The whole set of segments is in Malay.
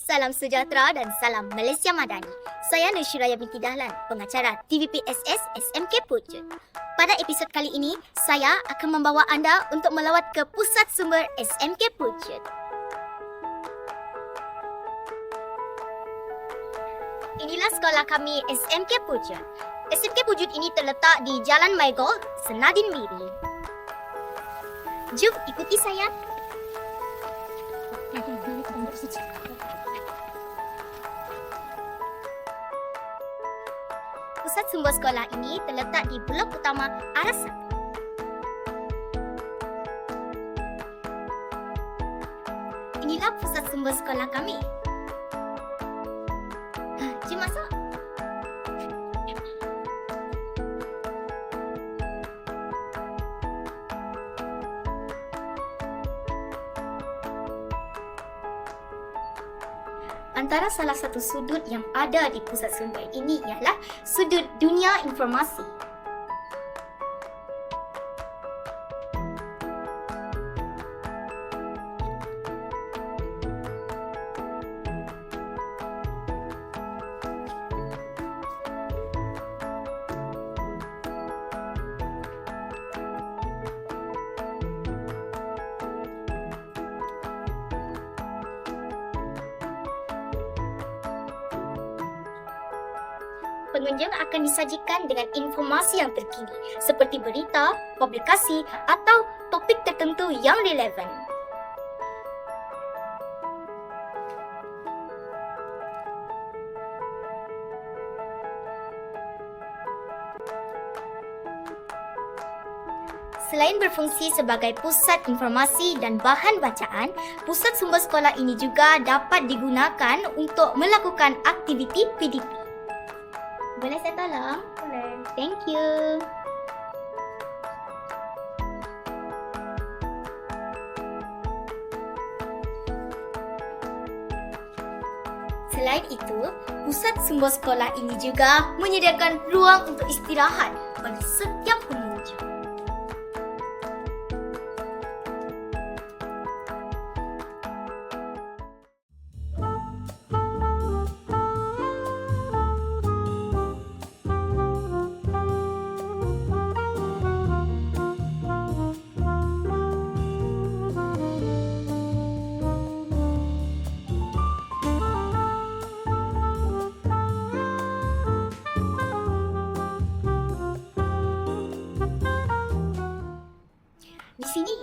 Salam sejahtera dan salam Malaysia Madani. Saya Nushiraya binti Dahlan, pengacara TVPSS SMK Pucut. Pada episod kali ini, saya akan membawa anda untuk melawat ke pusat sumber SMK Pucut. Inilah sekolah kami SMK Pucut. SMK Pucut ini terletak di Jalan Maigol, Senadin Miri. Jom ikuti saya. Pusat sumber sekolah ini terletak di blok utama arah satu. Inilah pusat sumber sekolah kami. Cik masuk. Antara salah satu sudut yang ada di pusat sumber ini ialah sudut dunia informasi. Pengunjung akan disajikan dengan informasi yang terkini seperti berita, publikasi atau topik tertentu yang relevan. Selain berfungsi sebagai pusat informasi dan bahan bacaan, pusat sumber sekolah ini juga dapat digunakan untuk melakukan aktiviti PDP. Boleh saya tolong? Boleh. Thank you. Selain itu, pusat sumber sekolah ini juga menyediakan ruang untuk istirahat bagi setiap pengunjung.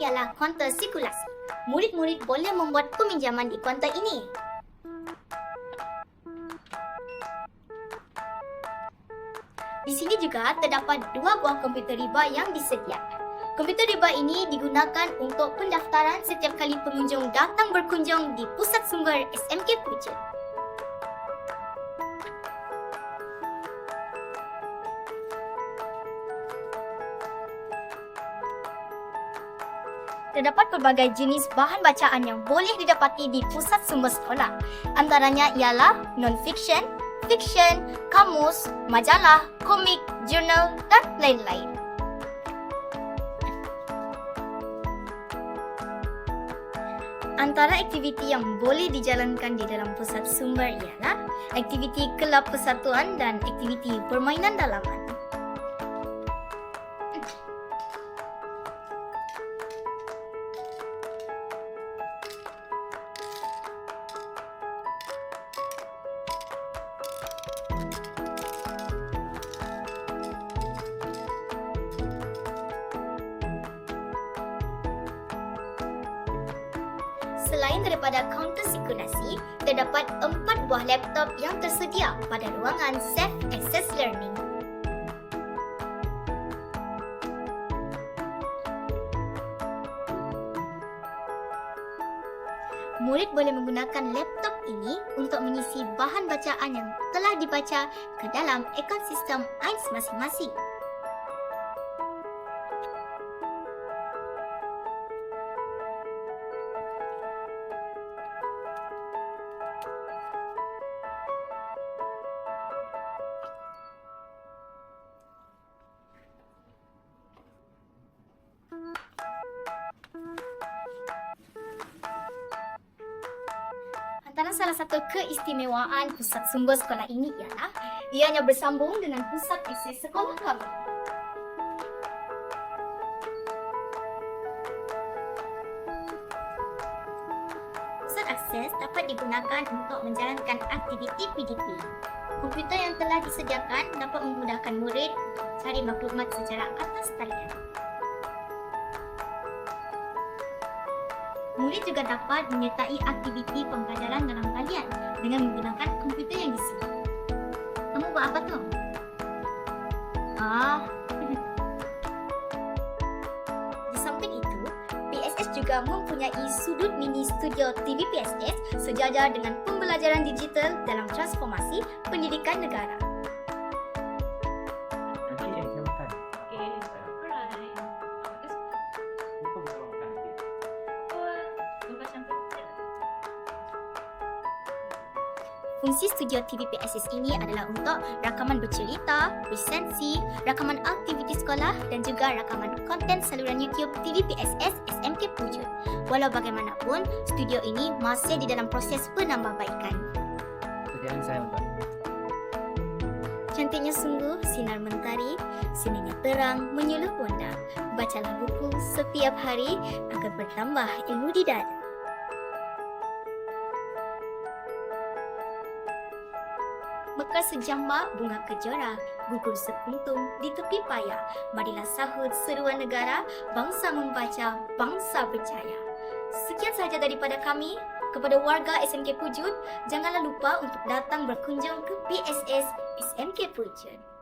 Ialah kaunter sirkulasi. Murid-murid boleh membuat peminjaman di kaunter ini. Di sini juga terdapat dua buah komputer riba yang disediakan. Komputer riba ini digunakan untuk pendaftaran setiap kali pengunjung datang berkunjung di pusat sumber SMK Pucat. Terdapat pelbagai jenis bahan bacaan yang boleh didapati di pusat sumber sekolah. Antaranya ialah non-fiction, fiction, kamus, majalah, komik, jurnal dan lain-lain. Antara aktiviti yang boleh dijalankan di dalam pusat sumber ialah aktiviti kelab persatuan dan aktiviti permainan dalaman. Selain daripada kaunter sirkulasi, terdapat empat buah laptop yang tersedia pada ruangan Safe Access Learning. Murid boleh menggunakan laptop ini untuk mengisi bahan bacaan yang telah dibaca ke dalam ekosistem AINS masing-masing. Antara salah satu keistimewaan pusat sumber sekolah ini ialah ianya bersambung dengan pusat akses sekolah kami. Pusat akses dapat digunakan untuk menjalankan aktiviti PDP. Komputer yang telah disediakan dapat memudahkan murid cari maklumat secara atas talian. Murid juga dapat menyertai aktiviti pembelajaran dalam talian dengan menggunakan komputer yang disediakan. Kamu buat apa tu? Ah. Di samping itu, PSS juga mempunyai sudut mini studio TV PSS sejajar dengan pembelajaran digital dalam transformasi pendidikan negara. Fungsi studio TV PSS ini adalah untuk rakaman bercerita, resensi, rakaman aktiviti sekolah dan juga rakaman konten saluran YouTube TV PSS SMK Pujut. Walau bagaimanapun, studio ini masih di dalam proses penambahbaikan. Kerjaan saya untuk Cantiknya sungguh sinar mentari, sinarnya terang menyuluh bonda. Bacalah buku setiap hari agar bertambah ilmu di dada. Mekar sejambak bunga kejora, gugur sekuntum di tepi payah. Marilah sahut seruan negara, bangsa membaca, bangsa percaya. Sekian sahaja daripada kami. Kepada warga SMK Pujut, janganlah lupa untuk datang berkunjung ke PSS SMK Pujut.